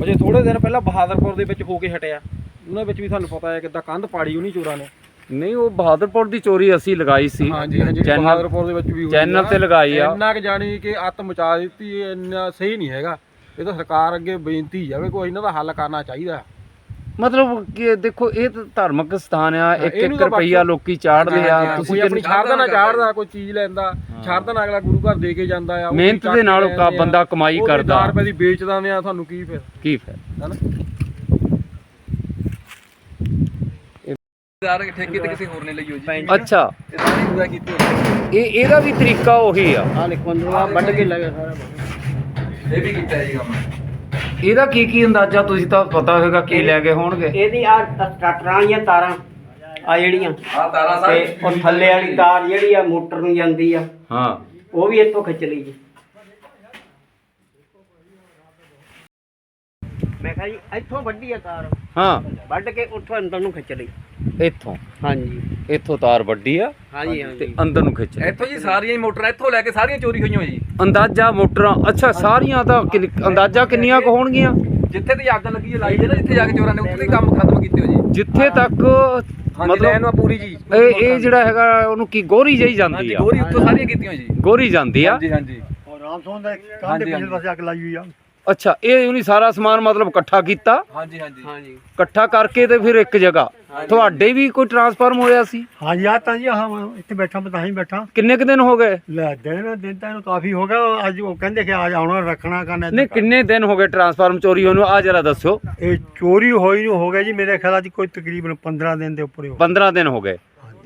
ਅਜੇ ਥੋੜੇ ਦਿਨ ਪਹਿਲਾਂ ਬਹਾਦਰਪੁਰ ਦੇ ਵਿੱਚ ਹੋ ਕੇ ਹਟਿਆ। ਉਹਨਾਂ ਵਿੱਚ ਵੀ ਤੁਹਾਨੂੰ ਪਤਾ ਹੈ ਕਿੱਦਾਂ ਕੰਧ ਪਾੜੀ ਉਹਨੀ ਚੋਰਾਂ ਨੇ। ਨਹੀਂ ਉਹ ਬਹਾਦਰਪੁਰ ਦੀ ਚੋਰੀ ਅਸੀਂ ਲਗਾਈ ਸੀ। ਹਾਂਜੀ ਹਾਂਜੀ ਚੈਨਲ ਬਹਾਦਰਪੁਰ ਦੇ ਵਿੱਚ ਵੀ ਹੋਈ ਚੈਨਲ ਆ। ਤੇ ਲਗਾਈ ਆ। ਇੰਨਾ ਕਿ ਜਾਣੀ ਕਿ ਅੱਤ ਮਚਾ ਦਿੱਤੀ ਇਹ ਇੰਨਾ ਸਹੀ ਨਹੀਂ ਹੈਗਾ। ਇਹ ਤਾਂ ਸਰਕਾਰ ਅੱਗੇ ਬੇਨਤੀ ਜਾਵੇ ਕੋਈ ਇਹਨਾਂ ਦਾ ਹੱਲ ਕਰਨਾ ਚਾਹੀਦਾ। ਮਤਲਬ ਕਿ ਦੇਖੋ ਇਹ ਤਾਂ ਧਾਰਮਿਕ ਸਥਾਨ ਆ ਇਹਨੂੰ ਇੱਕ ਤਾਂ ਰੁਪਈਆ ਲੋਕੀ ਚਾੜਦੇ ਆ ਕੋਈ ਤੁਸੀਂ ਆਪਣੀ ਕਿੰਨੀ- ਸ਼ਰਧਾ ਨਾਲ ਚਾੜਦਾ ਕੋਈ ਚੀਜ਼ ਲੈਂਦਾ ਸ਼ਰਧਾ ਨਾਲ ਅਗਲਾ ਗੁਰੂ ਘਰ ਦੇ ਕੇ ਜਾਂਦਾ ਆ ਉਹ ਵੀ ਮਿਹਨਤ ਚੱਕ ਦੇ ਨਾਲ ਬੰਦਾ। ਕਮਾਈ ਕਰਦਾ। ਦਸ ਰੁਪਏ ਦੀ ਵੇਚ ਦਿੰਦੇ ਆ ਤੁਹਾਨੂੰ ਕੀ ਫਿਰ? ਕੀ ਫਾਇਦਾ ਹੈਨਾ? ਤਾਰ ਠੇਕੇ ਤੇ ਕਿਸੇ ਹੋਰ ਨੇ ਲਈ ਹੋ ਜੀ। ਅੱਛਾ। ਇਹ ਸਾਰੀ ਪੂਰਾ ਕੀਤੀ ਹੋਈ ਇਹ ਇਹਦਾ ਵੀ ਤਰੀਕਾ ਉਹੀ ਆ। ਆ ਦੇਖੋ ਅੰਦਰੋਂ ਆਹ ਵੱਢ ਕੇ ਲੱਗੇ ਸਾਰਾ ਹੈ। ਇਹ ਵੀ ਕੀਤਾ ਜੀ ਕੰਮ। ਇਹਦਾ ਕੀ ਕੀ ਅੰਦਾਜ਼ਾ ਤੁਸੀਂ ਤਾਂ ਪਤਾ ਹੋਵੇਗਾ ਕੀ ਲੈ ਗਏ ਹੋਣਗੇ। ਇਹਦੀ ਆ ਸਟਾਰਟਰਾਂ ਦੀਆਂ ਤਾਰਾਂ ਆ ਜਿਹੜੀਆਂ। ਆ ਤਾਰਾਂ ਤੇ ਸਾਰੇ ਉਹ ਥੱਲੇ ਵਾਲੀ ਤਾਰ ਜਿਹੜੀ ਆ ਮੋਟਰ ਨੂੰ ਜਾਂਦੀ ਆ। ਹਾਂ। ਉਹ ਵੀ ਇੱਥੋਂ ਖਿੱਚ ਲਈ ਜੀ। ਮੈਂ ਕਿਹਾ ਜੀ ਇੱਥੋਂ ਵੱਡੀ ਆ ਤਾਰ। ਹਾਂ। ਵੱਢ ਕੇ ਉੱਥੋਂ ਅੰਦਰ ਨੂੰ ਖਿੱਚ ਲਈ। ਇੱਥੋਂ? ਹਾਂਜੀ। ਇੱਥੋਂ ਤਾਰ ਵੱਡੀ ਆ। ਹਾਂਜੀ ਤੇ ਹਾਂਜੀ। ਅੰਦਰ ਨੂੰ ਖਿੱਚ ਲਈ। ਇੱਥੋਂ ਜੀ ਸਾਰੀਆਂ ਹੀ ਮੋਟਰਾਂ ਇੱਥੋਂ ਲੈ ਕੇ ਸਾਰੀਆਂ ਚੋਰੀ ਹੋਈਆਂ ਜੀ। ਅੰਦਾਜ਼ਾ ਮੋਟਰਾਂ ਅੱਛਾ ਸਾਰੀਆਂ ਤਾਂ ਕਿੰਨ- ਅੰਦਾਜ਼ਾ ਕਿੰਨੀਆਂ ਕੁ ਹੋਣਗੀਆਂ? ਜਿੱਥੇ ਤੇ ਅੱਗ ਲੱਗੀ ਹੈ ਲਾਈ ਦੇ ਨਾ ਜਿੱਥੇ ਜਾ ਕੇ ਚੋਰਾਂ ਨੇ ਉੱਥੇ ਹੀ ਕੰਮ ਖਤਮ ਕੀਤੇ ਹੋ ਜੀ। ਜਿੱਥੇ ਤੱਕ ਹਾਂਜੀ ਲੈਣ ਮਤਲਬ ਵਾ ਪੂਰੀ ਜੀ ਇਹ ਇਹ ਜਿਹੜਾ ਹੈਗਾ ਉਹਨੂੰ ਕੀ ਗੋਰੀ ਜਈ ਜਾਂਦੀ ਹਾਂਜੀ ਆ। ਗੋਰੀ ਉੱਤੋਂ ਸਾਰੀਆਂ ਕੀਤੀਆਂ ਜੀ। ਗੋਰੀ ਜਾਂਦੀ ਆ। ਹਾਂਜੀ ਹਾਂਜੀ। ਔਰ ਰਾਮ ਸੋਹਣ ਦਾ ਕੰਧ ਹਾਂਜੀ, ਦੇ ਪਿਛਲੇ ਹਾਂਜੀ। ਪਾਸੇ ਅੱਗ ਲਾਈ ਹੋਈ ਆ। ਅੱਛਾ ਇਹ ਉਹਨੇ ਸਾਰਾ ਸਮਾਨ ਮਤਲਬ ਇਕੱਠਾ ਕੀਤਾ? ਹਾਂਜੀ ਹਾਂਜੀ। ਹਾਂਜੀ। ਇਕੱਠਾ ਕਰਕੇ ਤੇ ਫਿਰ ਇੱਕ ਜਗ੍ਹਾ। ਤੁਹਾਡੇ ਵੀ ਕੋਈ ਟਰਾਂਸਫਾਰਮ ਹੋਇਆ ਸੀ? ਹਾਂਜੀ ਆ ਤਾਂ ਜੀ ਹਾਂ ਮੈਂ ਇੱਥੇ ਬੈਠਾ ਮੈਂ ਤਾਂ ਹੀ ਬੈਠਾ। ਕਿੰਨੇ ਕੁ ਦਿਨ ਹੋ ਗਏ? ਲੈ ਦਿਨ ਦਿਨ ਤਾਂ ਇਹਨੂੰ ਕਾਫੀ ਹੋ ਗਿਆ। ਅੱਜ ਉਹ ਕਹਿੰਦੇ ਕਿ ਅੱਜ ਆਉਣਾ ਰੱਖਣਾ ਕਰਨਾ ਨਹੀਂ ਕਿੰਨੇ ਦਿਨ ਹੋ ਗਏ ਟਰਾਂਸਫਾਰਮ ਚੋਰੀ ਹੋਣ ਨੂੰ? ਆ ਜਰਾ ਦੱਸਿਓ ਇਹ ਚੋਰੀ ਹੋਈ ਨੂੰ ਹੋ ਗਿਆ ਜੀ ਮੇਰੇ ਖਿਆਲ ਅੱਜ ਕੋਈ ਤਕਰੀਬਨ 15 ਦਿਨ ਦੇ ਉੱਪਰ ਹੀ ਹੋ 15 ਦਿਨ ਹੋ ਗਏ।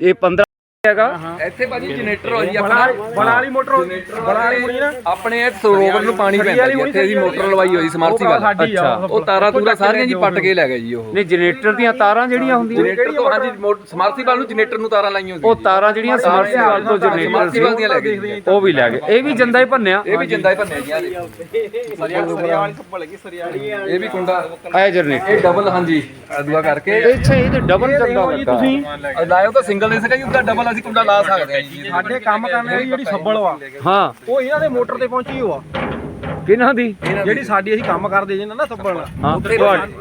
ਇਹ 15 ਹੈਗਾ। ਇੱਥੇ ਭਾਜੀ ਜਨਰੇਟਰ ਹੋ ਜੀ ਆਪਣਾ। ਬਣਾ ਵਾਲੀ ਮੋਟਰ ਬਣਾ ਵਾਲੀ ਮੁੜੀ ਨਾ ਆਪਣੇ ਇਹ ਸਰੋਵਰ ਨੂੰ ਪਾਣੀ ਪੈਂਦਾ ਜੀ ਇੱਥੇ ਅਸੀਂ ਮੋਟਰ ਲਵਾਈ ਹੋਈ ਸਮਾਰਸੀਬਲ ਸਾਡੀ ਆ ਅੱਛਾ। ਉਹ ਤਾਰਾਂ ਤੂਰਾ ਸਾਰੀਆਂ ਜੀ ਪੱਟ ਕੇ ਲੈ ਗਏ ਜੀ ਉਹ। ਨਹੀਂ ਜਨਰੇਟਰ ਦੀਆਂ ਤਾਰਾਂ ਜਿਹੜੀਆਂ ਹੁੰਦੀਆਂ ਜਨਰੇਟਰ ਤੋਂ ਹਾਂਜੀ ਸਮਾਰਸੀਬਲ ਨੂੰ ਜਨਰੇਟਰ ਨੂੰ ਤਾਰਾਂ ਲਾਈਆਂ ਹੋਈਆਂ ਉਹ ਤਾਰਾਂ ਜਿਹੜੀਆਂ ਸਮਰਸੀਬਲ ਤੋਂ ਜਨਰੇਟਰ ਸਮਰਸੀਬਲ ਦੀਆਂ ਲੈ ਗਏ ਜੀ। ਸੀ ਉਹ ਵੀ ਲੈ ਗਏ। ਇਹ ਵੀ ਜੰਦਾ ਹੀ ਭੰਨਿਆ। ਇਹ ਵੀ ਜਿੰਦਾ ਹੀ ਭੰਨਿਆ ਜੀ ਆ ਦੇਖੋ। ਇਹ ਵੀ ਕੁੰਡਾ। ਇਹ ਜਨਰੇਟਰ। ਇਹ ਡਬਲ ਹਾਂਜੀ। ਅਦੂਆ ਕਰਕੇ। ਅੱਛਾ ਇਹ ਤੇ ਡਬਲ ਚੰਗਾ ਲੱਗਾ। ਇਹ ਲਾਇਓ ਤਾਂ ਸਿੰਗਲ ਨਹੀਂ ਸਕਾ ਜੀ ਉਹਦਾ ਡਬਲ ਅਸੀਂ ਕੁੰਡਾ ਲਾ ਸਕਦੇ ਹਾਂ ਜੀ। ਸਾਡੇ ਕੰਮ ਕਰਨ ਵਾਲੀ ਜਿਹੜੀ ਸੱਬਲ ਵਾ ਹਾਂ। ਉਹ ਇਹਨਾਂ ਦੇ ਮੋਟਰ ਤੇ ਪਹੁੰਚੀ ਹੋਆ। ਕਿਹਨਾਂ ਦੀ? ਜਿਹੜੀ ਸਾਡੀ ਅਸੀਂ ਕੰਮ ਕਰਦੇ ਜਿਹਨਾਂ ਨਾ ਸੱਬਲ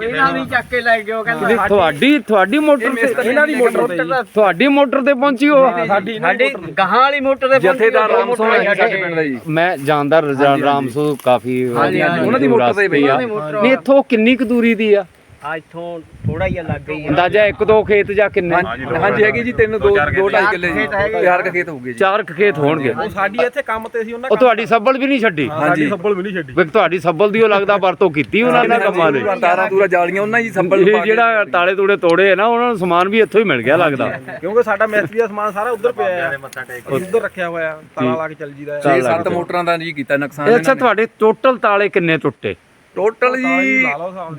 ਇਹਨਾਂ ਦੀ ਚੱਕ ਕੇ ਲੈ ਗਏ ਉਹ ਕਹਿੰਦੇ ਤੁਹਾਡੀ ਤੁਹਾਡੀ ਮੋਟਰ ਤੇ ਇਹਨਾਂ ਦੀ ਮੋਟਰ ਤੇ। ਤੁਹਾਡੀ ਮੋਟਰ ਤੇ ਪਹੁੰਚੀ ਹੋ ਸਾਡੀ ਸਾਡੀ ਗਾਹਾਂ ਵਾਲੀ ਮੋਟਰ ਦੇ ਜਥੇਦਾਰ ਰਾਮ ਸੋਹਣਾ ਜੀ ਸਾਡੇ ਪਿੰਡ ਦਾ ਜੀ। ਮੈਂ ਜਾਣਦਾ ਰਜਾਨ ਰਾਮਸੂ ਕਾਫੀ ਹਾਂਜੀ, ਹਾਂਜੀ। ਉਹਨਾਂ ਦੀ ਮੋਟਰ ਤੇ ਪਈ ਆ। ਆ। ਨਹੀਂ ਇੱਥੋਂ ਕਿੰਨੀ ਕੁ ਦੂਰੀ ਦੀ ਆ? ਆ ਇੱਥੋਂ ਥੋੜਾ ਜਿਹਾ ਲੱਗ ਗਈ ਅੰਦਾਜ਼ਾ ਇੱਕ ਦੋ ਖੇਤ ਜਾਂ ਕਿੰਨੇ? ਹਾਂਜੀ ਹੈਗੀ ਜੀ ਤਿੰਨ ਦੋ ਦੋ ਢਾਈ ਕਿੱਲੇ ਜੀ। ਚਾਰ ਕੁ ਖੇਤ ਹੋਊਗੇ ਜੀ। ਚਾਰ ਕੁ ਖੇਤ ਹੋਣਗੇ। ਉਹ ਸਾਡੀ ਇੱਥੇ ਕੰਮ ਤੇ ਸੀ ਉਹਨਾਂ ਉਹ ਤੁਹਾਡੀ ਸੱਬਲ ਵੀ ਨਹੀਂ ਛੱਡੀ। ਸਾਡੀ ਸੱਬਲ ਵੀ ਨਹੀਂ ਛੱਡੀ। ਵੀ ਤੁਹਾਡੀ ਸੱਬਲ ਦੀ ਉਹ ਲੱਗਦਾ ਵਰਤੋਂ ਕੀਤੀ ਉਹਨਾਂ ਨੇ ਕੰਮਾਂ ਲਈ ਤਾਰਾਂ ਤੂਰਾ ਜਾਲੀਆਂ ਉਹਨਾਂ ਜੀ ਸੰਭਲ ਇਹ ਜਿਹੜਾ ਤਾਲੇ ਤੂੜੇ ਤੋੜੇ ਨਾ ਉਹਨਾਂ ਨੂੰ ਸਮਾਨ ਵੀ ਇੱਥੋਂ ਹੀ ਮਿਲ ਗਿਆ ਲੱਗਦਾ। ਕਿਉਂਕਿ ਸਾਡਾ ਮਿਸਤਰੀ ਦਾ ਸਮਾਨ ਸਾਰਾ ਉੱਧਰ ਪਿਆ ਆ ਉੱਧਰ ਰੱਖਿਆ ਹੋਇਆ ਤਾਲਾ ਲਾ ਕੇ ਚੱਲ ਜੀਦਾ ਆ। 6-7 ਮੋਟਰਾਂ ਦਾ ਜੀ ਕੀਤਾ ਨੁਕਸਾਨ ਅੱਛਾ ਤੁਹਾਡੇ ਟੋਟਲ ਤਾਲੇ ਕਿੰਨੇ ਟੁੱਟੇ? ਟੋਟਲ ਜੀ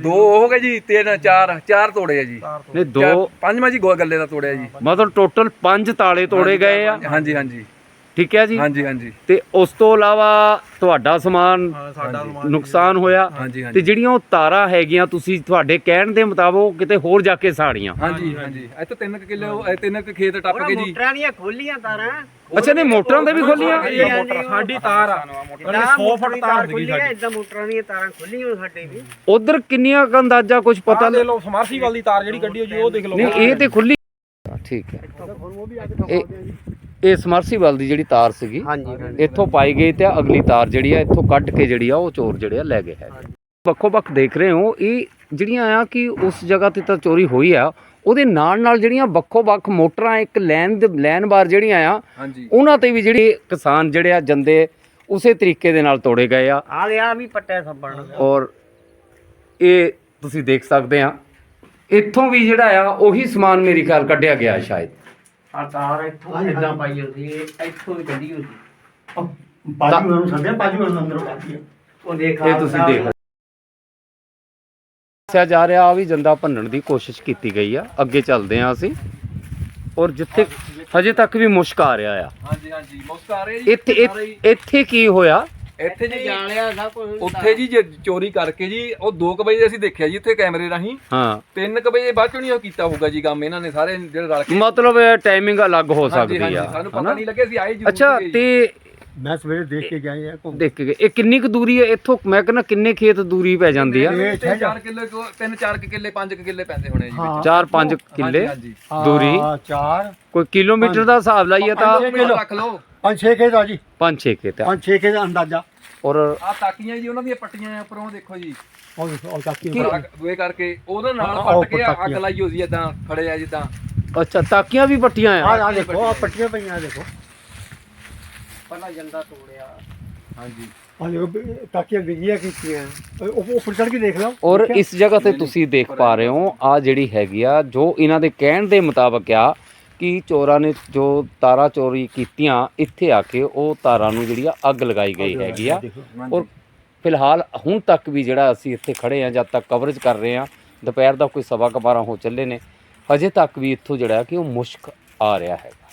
ਦੋ। ਹੋ ਗਏ ਜੀ ਤਿੰਨ ਚਾਰ ਚਾਰ ਤੋੜੇ ਆ ਜੀ। ਨਹੀਂ ਦੋ ਚਾਰ- ਪੰਜਵਾਂ ਜੀ ਗੋਆ ਗੱਲੇ ਦਾ ਤੋੜਿਆ ਜੀ। ਮਤਲਬ ਟੋਟਲ ਪੰਜ ਤਾਲੇ ਤੋੜੇ ਗਏ ਆ। ਹਾਂਜੀ ਹਾਂਜੀ। ਠੀਕ ਹੈ ਜੀ? ਹਾਂਜੀ ਹਾਂਜੀ। ਤੇ ਉਸ ਤੋਂ ਇਲਾਵਾ ਤੁਹਾਡਾ ਸਮਾਨ ਸਾਡਾ ਸਮਾਨ ਨੁਕਸਾਨ ਹੋਇਆ। ਹਾਂਜੀ ਤੇ ਜਿਹੜੀਆਂ ਉਹ ਤਾਰਾਂ ਹੈਗੀਆਂ ਤੁਸੀਂ ਤੁਹਾਡੇ ਕਹਿਣ ਦੇ ਮੁਤਾਬਕ ਕਿਤੇ ਹੋਰ ਜਾ ਕੇ ਸਾੜੀਆਂ। ਹਾਂਜੀ ਹਾਂਜੀ। ਇੱਥੇ ਤਿੰਨ ਕੁ ਕਿੱਲੇ ਉਹ- ਇਹ ਤਿੰਨ ਕੁ ਖੇਤ ਟੱਪ ਉਹਨਾਂ ਕੇ ਜੀ। ਮੋਟਰਾਂ ਦੀਆਂ ਖੋਲੀਆਂ ਤਾਰਾਂ। ਅੱਛਾ ਨਹੀਂ ਮੋਟਰਾਂ ਦੇ ਵੀ ਖੋਲੀਆਂ? ਸਾਡੀ ਤਾਰ ਆ। ਉਹਨੇ 100 ਫੁੱਟ ਤਾਰ ਸੀਗੀ ਖੋਲੀਆਂ ਸਾਡੀ। ਇਦਾਂ ਮੋਟਰਾਂ ਦੀਆਂ ਤਾਰਾਂ ਖੋਲੀਆਂ ਸਾਡੇ ਵੀ। ਉਧਰ ਕਿੰਨੀਆਂ ਕੁ ਅੰਦਾਜ਼ਾ ਕੁਝ ਪਤਾ ਪਤਾ ਦੇ ਲਓ ਸਮਰਸੀਬਲ ਦੀ ਤਾਰ ਜਿਹੜੀ ਕੱਢੀ ਹੋ ਜੀ ਉਹ ਦੇਖ ਲਓ। ਨਹੀਂ ਇਹ ਤੇ ਖੁੱਲੀ ਠੀਕ ਹੈ। ਇਹ ਇਹ ਸਮਰਸੀਬਲ ਦੀ ਜਿਹੜੀ ਤਾਰ ਸੀਗੀ ਹਾਂਜੀ ਇੱਥੋਂ ਪਾਈ ਗਈ ਤੇ ਅਗਲੀ ਤਾਰ ਜਿਹੜੀ ਆ ਇੱਥੋਂ ਕੱਢ ਕੇ ਜਿਹੜੀ ਆ ਉਹ ਚੋਰ ਜਿਹੜੇ ਆ ਲੈ ਗਏ ਹੈ। ਵੱਖੋ ਵੱਖ ਦੇਖ ਰਹੇ ਹੋ ਇਹ ਜਿਹੜੀਆਂ ਆ ਕਿ ਉਸ ਜਗ੍ਹਾ ਤੇ ਤਾਂ ਚੋਰੀ ਹੋਈ ਆ ਉਹਦੇ ਨਾਲ ਨਾਲ ਜਿਹੜੀਆਂ ਵੱਖੋ ਵੱਖ ਮੋਟਰਾਂ ਇੱਕ ਲਾਈਨ ਦੇ ਲਾਈਨ ਬਾਰ ਜਿਹੜੀਆਂ ਆ ਉਹਨਾਂ ਤੇ ਵੀ ਜਿਹੜੇ ਕਿਸਾਨ ਜਿਹੜੇ ਆ ਜੰਦੇ ਉਸੇ ਤਰੀਕੇ ਦੇ ਨਾਲ ਤੋੜੇ ਗਏ ਆ। ਆ ਲਿਆ ਵੀ ਪੱਟਿਆ ਸੱਬਣ ਔਰ ਇਹ ਤੁਸੀਂ ਦੇਖ ਸਕਦੇ ਆ ਇੱਥੋਂ ਵੀ ਜਿਹੜਾ ਆ ਉਹੀ ਸਮਾਨ ਮੇਰੀ ਖਿਆਲ ਕੱਢਿਆ ਗਿਆ ਸ਼ਾਇਦ। ਆ ਤਾਰ ਇੱਥੋਂ ਇਦਾਂ ਪਾਈ ਹੁੰਦੀ ਹੈ ਇੱਥੋਂ ਵੀ ਕੱਢੀ ਹੁੰਦੀ ਬਾਜੂ ਨੂੰ ਸੰਦੇ ਬਾਜੂ ਨੂੰ ਅੰਦਰੋਂ ਪਾਤੀ ਉਹ ਦੇਖ ਇਹ ਤੁਸੀਂ ਦੇਖ ਦੱਸਿਆ ਜਾ ਰਿਹਾ ਆ ਵੀ ਜੰਦਾ ਭੰਨਣ ਦੀ ਕੋਸ਼ਿਸ਼ ਕੀਤੀ ਗਈ ਆ। ਅੱਗੇ ਚੱਲਦੇ ਆ ਅਸੀਂ। ਔਰ ਜਿੱਥੇ ਹਜੇ ਤੱਕ ਵੀ ਮੁਸ਼ਕ ਆ ਰਿਹਾ ਆ। ਹਾਂਜੀ ਹਾਂਜੀ ਮੁਸਕ ਆ ਰਹੇ ਇੱਥੇ- ਇੱਥੇ ਕੀ ਹੋਇਆ? ਇੱਥੇ ਜੀ ਜਾਲਿਆ ਸਭ ਕੁਝ ਉੱਥੇ ਜੀ ਜੇ ਚੋਰੀ ਕਰਕੇ ਜੀ ਉਹ 2 ਵਜੇ ਅਸੀਂ ਦੇਖਿਆ ਜੀ ਉੱਥੇ ਕੈਮਰੇ ਰਾਹੀਂ। ਹਾਂ। 3 ਵਜੇ ਬਾਅਦ ਚੋਂ ਨਹੀਂ ਉਹ ਕੀਤਾ ਹੋਊਗਾ ਜੀ ਕੰਮ ਇਹਨਾਂ ਨੇ ਸਾਰੇ ਜਿਹੜੇ ਰਲ ਕੇ ਮਤਲਬ ਟਾਈਮਿੰਗ ਅਲੱਗ ਹੋ ਸਕਦੀ ਆ ਸਾਨੂੰ ਪਤਾ? ਨਹੀਂ ਲੱਗਿਆ ਸੀ ਆਏ ਜੀ ਅੱਛਾ ਤੇ ਮੈਂ ਸਵੇਰੇ ਦੇਖ ਕੇ ਗਿਆ ਇਹ ਘੁੰਮ ਦੇਖ ਕੇ ਇਹ ਕਿੰਨੀ ਕੁ ਦੂਰੀ ਹੈ ਇੱਥੋਂ ਮੈਂ ਕਹਿੰਦਾ ਕਿੰਨੇ ਖੇਤ ਦੂਰੀ ਪੈ ਜਾਂਦੀ ਆ? ਇਹ ਤਿੰਨ ਚਾਰ ਕਿੱਲੇ ਕੋ ਤਿੰਨ ਚਾਰ ਕੁ ਕਿੱਲੇ ਪੰਜ ਕੁ ਕਿੱਲੇ ਪੈਂਦੇ ਹੋਣੇ ਜੀ ਵਿੱਚ। 4-5 ਕਿੱਲੇ ਦੂਰੀ। ਹਾਂ, ਚਾਰ। ਕੋਈ ਕਿਲੋਮੀਟਰ ਦਾ ਹਿਸਾਬ ਲਾਈਏ ਤਾਂ ਪੰਜ ਛੇ ਕਿੱਲੋ। ਰੱਖ ਲਓ। ਪੰਜ ਛੇ ਖੇਤ ਆ ਜੀ। 5-6 ਖੇਤ ਆ। ਪੰਜ ਛੇ ਖੇਤ ਦਾ ਅੰਦਾਜ਼ਾ। ਔਰ ਆ ਤਾਕੀਆਂ ਜੀ ਉਹਨਾਂ ਦੀਆਂ ਪੱਟੀਆਂ ਆ ਉੱਪਰੋਂ ਦੇਖੋ ਜੀ। ਉਹ ਦੇਖੋ, ਉਹ ਦੂਏ ਕਰਕੇ ਉਹਦੇ ਨਾਲ ਪੱਟ ਕੇ ਅੱਗ। ਲਾਈ ਹੋਈ ਇਦਾਂ ਖੜੇ ਆ ਜਿੱਦਾਂ। ਅੱਛਾ ਤਾਕੀਆਂ ਵੀ ਪੱਟੀਆਂ ਆ? ਆ ਆ ਦੇਖੋ ਆ ਪੱਟੀਆਂ ਪਈਆਂ ਆ ਦੇਖੋ। ਪਹਿਲਾਂ ਜੰਦਾ ਤੋੜਿਆ। ਹਾਂਜੀ। ਆ ਦੇਖੋ ਵੀ ਤਾਕੀਆਂ ਵਿਗੀਆਂ ਕੀਤੀਆਂ। ਉਹ ਉੱਪਰ ਚੜ ਕੇ ਦੇਖ ਲਓ। ਔਰ ਇਸ ਜਗ੍ਹਾ ਤੇ ਤੁਸੀਂ ਦੇਖ ਪਾ ਰਹੇ ਹੋ ਆ ਜਿਹੜੀ ਹੈਗੀ ਆ ਜੋ ਇਹਨਾਂ ਦੇ ਕਹਿਣ ਦੇ ਮੁਤਾਬਕ ਆ ਕਿ ਚੋਰਾਂ ਨੇ ਜੋ ਤਾਰਾਂ ਚੋਰੀ ਕੀਤੀਆਂ ਇੱਥੇ ਆ ਕੇ ਉਹ ਤਾਰਾਂ ਨੂੰ ਜਿਹੜੀ ਆ ਅੱਗ ਲਗਾਈ ਗਈ ਹੈਗੀ ਆ। ਔਰ ਫਿਲਹਾਲ ਹੁਣ ਤੱਕ ਵੀ ਜਿਹੜਾ ਅਸੀਂ ਇੱਥੇ ਖੜੇ ਆ ਜਦ ਤੱਕ ਕਵਰੇਜ ਕਰ ਰਹੇ ਆ ਦੁਪਹਿਰ ਦਾ ਕੋਈ ਸਵਾ ਕੁ ਬਾਰਾਂ ਹੋ ਚੱਲੇ ਨੇ ਹਜੇ ਤੱਕ ਵੀ ਇੱਥੋਂ ਜਿਹੜਾ ਕਿ ਉਹ ਮੁਸ਼ਕ ਆ ਰਿਹਾ ਹੈਗਾ।